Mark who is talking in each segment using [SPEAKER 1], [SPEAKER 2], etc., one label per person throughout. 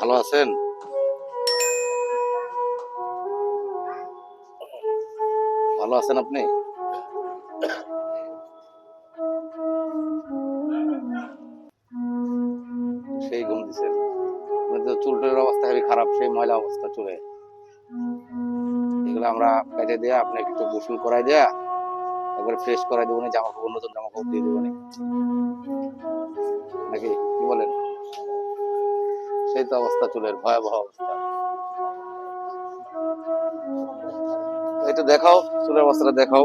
[SPEAKER 1] ভালো আছেন ভালো আছেন আপনি সেই ঘুম দিছেন আপনার তো চুলটার অবস্থা খারাপ, সেই ময়লা অবস্থা চুলে। এগুলো আমরা কেটে দিয়ে আপনাকে একটু গোসল করাই দেয়া। একবার ফ্রেশ করাই দেবো না জামা কাপড় নতুন জামা কাপড় দিয়ে দেবো নাকি? কি বলেন? সেই তো অবস্থা, চুলের ভয়াবহ অবস্থা। একটু দেখাও, চুলের অবস্থাটা দেখাও।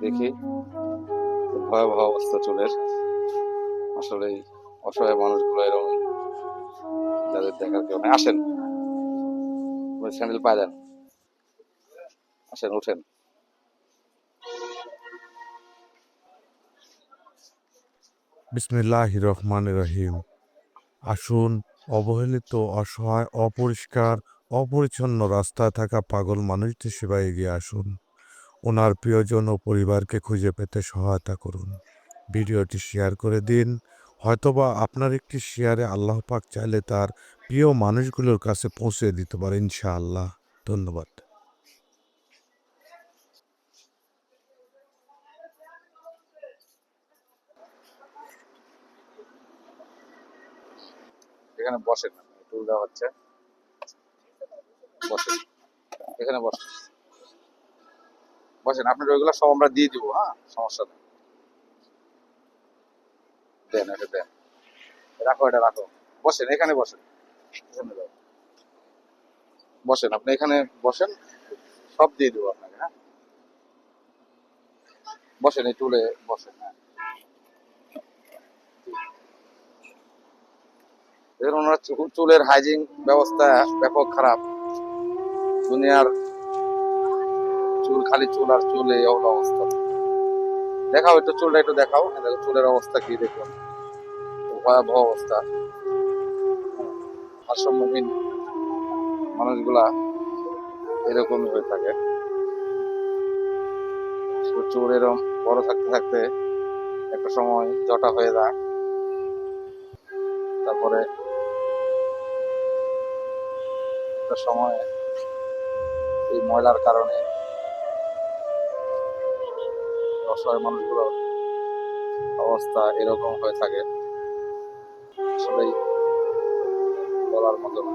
[SPEAKER 1] দেখি, ভয়াবহ অবস্থা চুলের। আসলে অসহায় মানুষগুলো এরকম, যাদের দেখার কেউ নেই। আসেন। স্যান্ডেল পায় দেন। আসেন উঠেন
[SPEAKER 2] বিসমিল্লাহ রহমান রহিম আসুন, অবহেলিত, অসহায়, অপরিষ্কার, অপরিচ্ছন্ন রাস্তায় থাকা পাগল মানুষদের সেবায় এগিয়ে আসুন। ওনার প্রিয়জন ও পরিবারকে খুঁজে পেতে সহায়তা করুন। ভিডিওটি শেয়ার করে দিন। হয়তোবা আপনার একটি শেয়ারে আল্লাহ পাক চাইলে তার প্রিয় মানুষগুলোর কাছে পৌঁছে দিতে পারে, ইনশাআল্লাহ। ধন্যবাদ।
[SPEAKER 1] এখানে বসেন টুল দেওয়া হচ্ছে। বসেন এখানে বসেন বসেন, আপনার ওইগুলো সব আমরা দিয়ে দিব হ্যাঁ? সমস্যা নেই। দেন, এটা দেন। রাখো, এটা রাখো। বসেন, এখানে বসেন। বসেন, আপনি এখানে বসেন, সব দিয়ে দেবো আপনাকে হ্যাঁ? বসেন, এই টুলে বসেন হ্যাঁ? ওনার চুলের হাইজিন ব্যবস্থা ব্যাপক খারাপ। দুনিয়ার চুল, খালি চুল আর চুল এই অবস্থা। দেখাও একটু চুলটা একটু দেখাও দেখো চুলের অবস্থা কি দেখুন ভয়াবহ অবস্থা। ভারসাম্যহীন মানুষগুলা এরকমই হয়ে থাকে। চুল এরকম বড় থাকতে থাকতে একটা সময় জটা হয়ে যায়। তারপরে একটা সময় এই ময়লার কারণে অসহায় মানুষগুলোর অবস্থা এরকম হয়ে থাকে। আসলেই বলার মতো না।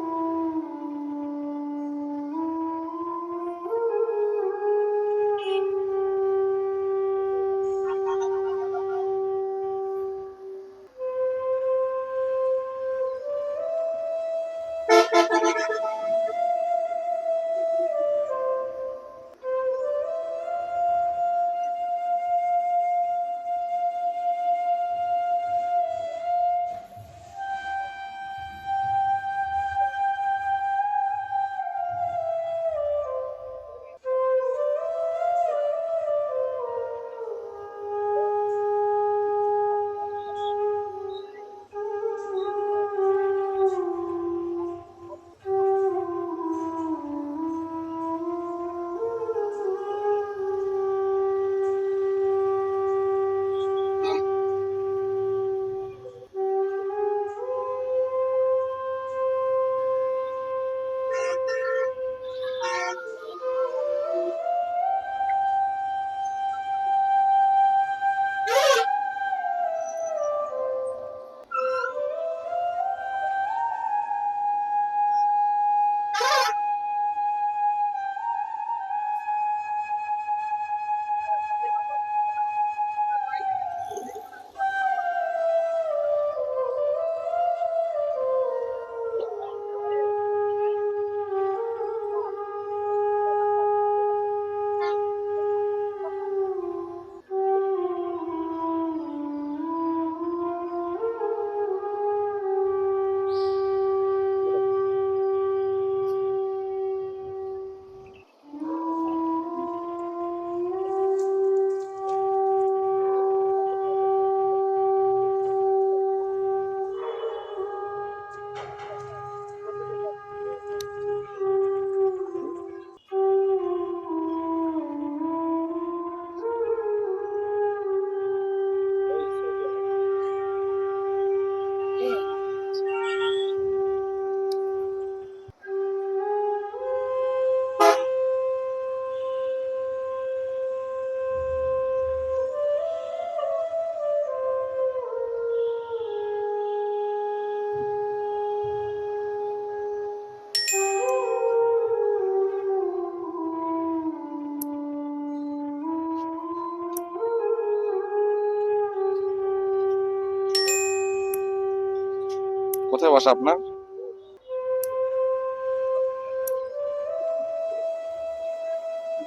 [SPEAKER 1] বাসা আপনার।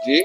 [SPEAKER 1] জি।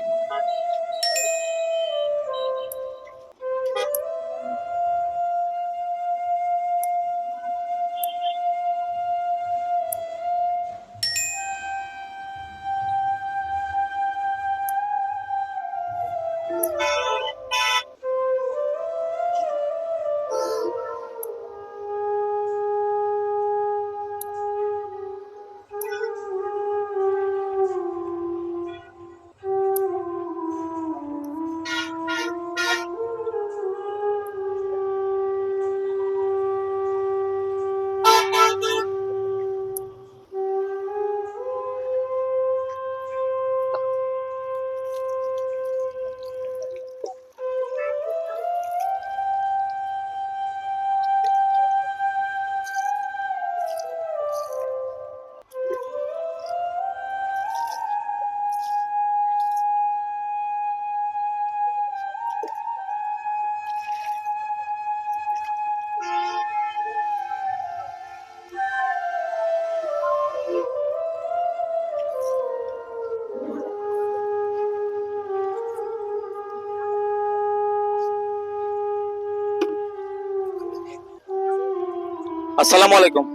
[SPEAKER 3] আসসালামু আলাইকুম।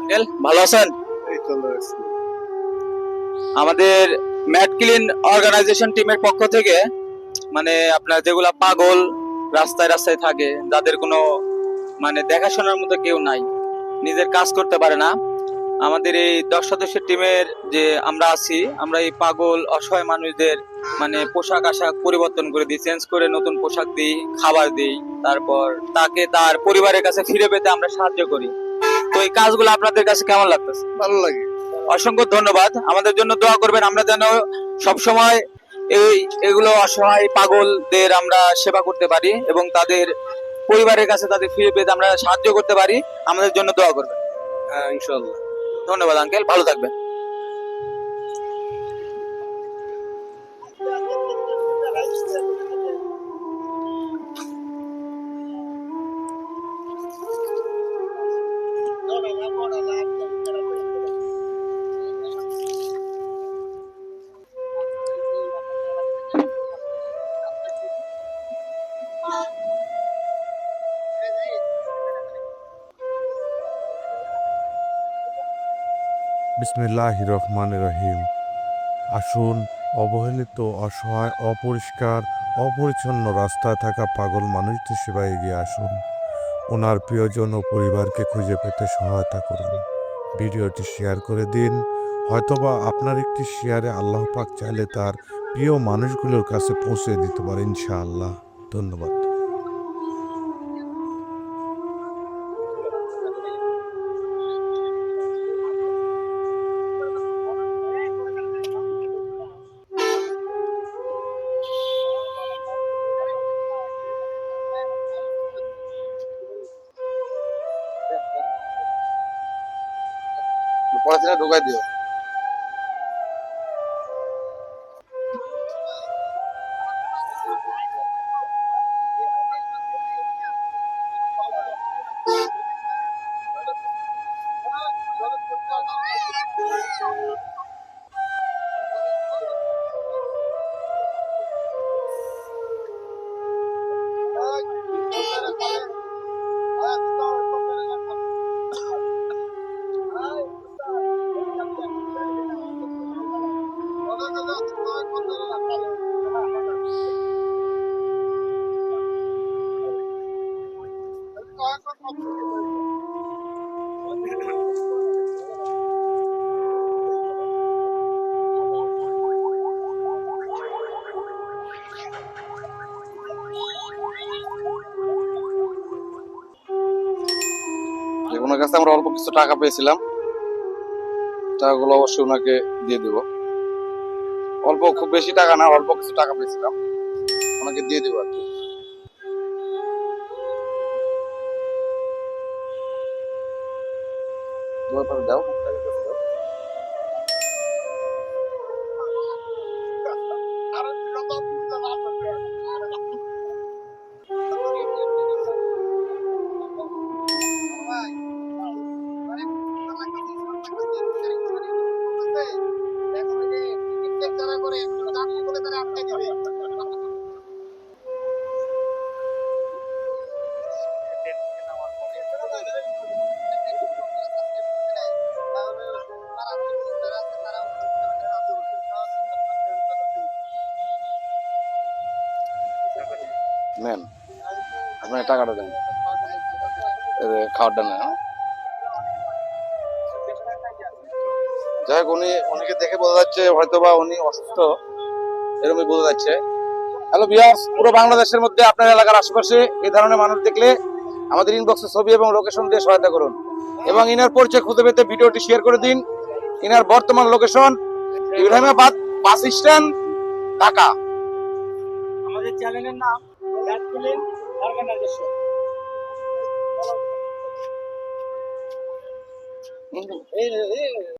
[SPEAKER 3] আঙ্কেল ভালো আছেন? আমাদের ম্যাট ক্লিন অর্গানাইজেশন টিমের পক্ষ থেকে মানে আপনার যেগুলা পাগল রাস্তায় রাস্তায় থাকে যাদের কোনো মানে দেখাশোনার মতো কেউ নাই নিজের কাজ করতে পারে না। আমাদের এই দশ সদস্যের টিমের যে আমরা আছি আমরা এই পাগল অসহায় মানুষদের মানে পোশাক আশাক পরিবর্তন করে দিই চেঞ্জ করে নতুন পোশাক দিই খাবার দিই তারপর তাকে তার পরিবারের কাছে ফিরে পেতে আমরা সাহায্য করি। তো এই কাজগুলো আপনাদের কাছে কেমন লাগতেছে?
[SPEAKER 2] ভালো লাগে।
[SPEAKER 3] অসংখ্য ধন্যবাদ। আমাদের জন্য দোয়া করবেন আমরা যেন সবসময় এই এগুলো অসহায় পাগলদের আমরা সেবা করতে পারি এবং তাদের পরিবারের কাছে তাদের ফিরে পেতে আমরা সাহায্য করতে পারি। আমাদের জন্য দোয়া করবেন।
[SPEAKER 2] হ্যাঁ ইনশাল্লাহ
[SPEAKER 3] ধন্যবাদ আঙ্কেল ভালো থাকবেন।
[SPEAKER 2] বিসমিল্লাহ রহমান রহিম আসুন, অবহেলিত, অসহায়, অপরিষ্কার, অপরিচ্ছন্ন রাস্তায় থাকা পাগল মানুষদের সেবায় এগিয়ে আসুন। ওনার প্রিয়জন ও পরিবারকে খুঁজে পেতে সহায়তা করুন। ভিডিওটি শেয়ার করে দিন। হয়তোবা আপনার একটি শেয়ারে আল্লাহ পাক চাইলে তার প্রিয় মানুষগুলোর কাছে পৌঁছে দিতে পারে ইনশাআল্লাহ। ধন্যবাদ।
[SPEAKER 1] পড়াশোনা ঢুকাই দিও। ওনার কাছে আমরা অল্প কিছু টাকা পেয়েছিলাম। টাকাগুলো অবশ্যই ওনাকে দিয়ে দেব। অল্প, খুব বেশি টাকা না, অল্প কিছু টাকা পেয়েছিলাম। ওনাকে দিয়ে দেবো আর কি। দোয়া করে দাও টাকা নেন, আপনার টাকাটা দেন। খাবারটা নেন হ্যাঁ? যাই হোক, উনি উনিকে দেখে বোঝা যাচ্ছে, হয়তোবা উনি অসুস্থ এরকমই বোঝা যাচ্ছে। হ্যালো বিয়ার্স পুরো বাংলাদেশের মধ্যে আপনার এলাকার আশেপাশে এই ধরনের মানুষ দেখলে আমাদের ইনবক্সে ছবি এবং লোকেশন দিয়ে সহায়তা করুন। এবং ইনার পরিচয় খুঁজে পেতে ভিডিওটি শেয়ার করে দিন। ইনার বর্তমান location Ibrahimabad bus stand Dhaka.
[SPEAKER 4] আমাদের চ্যানেলের নাম অর্গানাইজেশন।